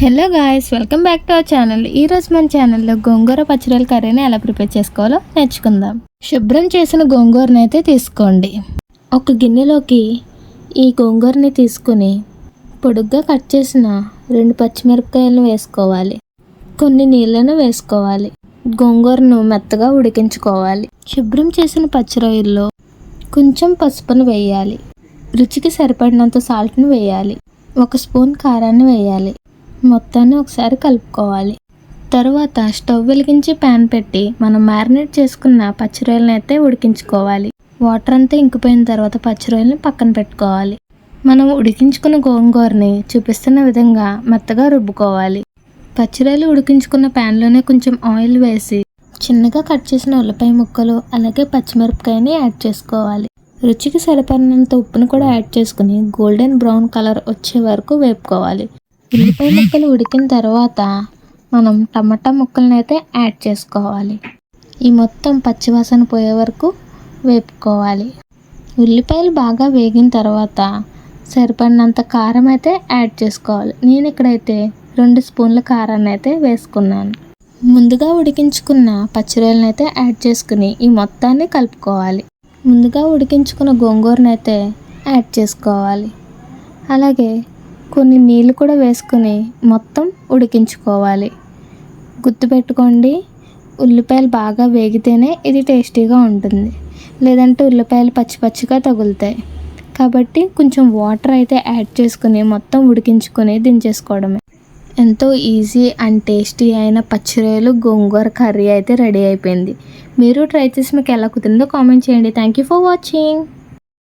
Hello guys welcome back to our channel ఈరోజు మన ఛానల్లో గోంగూర పచ్చడిల కర్రీని ఎలా ప్రిపేర్ చేసుకోవాలో నేర్చుకుందాం. శుభ్రం చేసిన గోంగూరని అయితే తీసుకోండి. ఒక గిన్నెలోకి ఈ గోంగూరని తీసుకుని పొడుగ్గా కట్ చేసిన రెండు పచ్చిమిరపకాయలను వేసుకోవాలి. కొన్ని నీళ్ళను వేసుకోవాలి. గోంగూరను మెత్తగా ఉడికించుకోవాలి. శుభ్రం చేసిన పచ్చిరొయ్యల్లో కొంచెం పసుపును వేయాలి. రుచికి సరిపడినంత సాల్ట్ను వేయాలి. ఒక స్పూన్ కారాన్ని వేయాలి. మొత్తాన్ని ఒకసారి కలుపుకోవాలి. తర్వాత స్టవ్ వెలిగించి ప్యాన్ పెట్టి మనం మ్యారినేట్ చేసుకున్న పచ్చిరొయ్యలను అయితే ఉడికించుకోవాలి. వాటర్ అంతా ఇంకిపోయిన తర్వాత పచ్చిరొయ్యలను పక్కన పెట్టుకోవాలి. మనం ఉడికించుకున్న గోంగూరని చూపిస్తున్న విధంగా మెత్తగా రుబ్బుకోవాలి. పచ్చిరొయ్యలు ఉడికించుకున్న ప్యాన్లోనే కొంచెం ఆయిల్ వేసి చిన్నగా కట్ చేసిన ఉల్లిపాయ ముక్కలు అలాగే పచ్చిమిరపకాయని యాడ్ చేసుకోవాలి. రుచికి సరిపడినంత ఉప్పును కూడా యాడ్ చేసుకుని గోల్డెన్ బ్రౌన్ కలర్ వచ్చే వరకు వేపుకోవాలి. ఉల్లిపాయ ముక్కలు ఉడికిన తర్వాత మనం టమాటా ముక్కలను అయితే యాడ్ చేసుకోవాలి. ఈ మొత్తం పచ్చివాసన పోయే వరకు వేపుకోవాలి. ఉల్లిపాయలు బాగా వేగిన తర్వాత సరిపడినంత కారం అయితే యాడ్ చేసుకోవాలి. నేను ఇక్కడైతే రెండు స్పూన్ల కారాన్ని అయితే వేసుకున్నాను. ముందుగా ఉడికించుకున్న పచ్చిరొయ్యలను అయితే యాడ్ చేసుకుని ఈ మొత్తాన్ని కలుపుకోవాలి. ముందుగా ఉడికించుకున్న గోంగూరను అయితే యాడ్ చేసుకోవాలి. అలాగే కొన్ని నీళ్ళు కూడా వేసుకుని మొత్తం ఉడికించుకోవాలి. గుర్తుపెట్టుకోండి ఉల్లిపాయలు బాగా వేగితేనే ఇది టేస్టీగా ఉంటుంది. లేదంటే ఉల్లిపాయలు పచ్చి పచ్చిగా తగులుతాయి. కాబట్టి కొంచెం వాటర్ అయితే యాడ్ చేసుకుని మొత్తం ఉడికించుకుని దించేసుకోవడమే. ఎంతో ఈజీ అండ్ టేస్టీ అయిన పచ్చిరొయ్యలు గోంగూర కర్రీ అయితే రెడీ అయిపోయింది. మీరు ట్రై చేసి మీకు ఎలా కుదిరిందో కామెంట్ చేయండి. Thank you for watching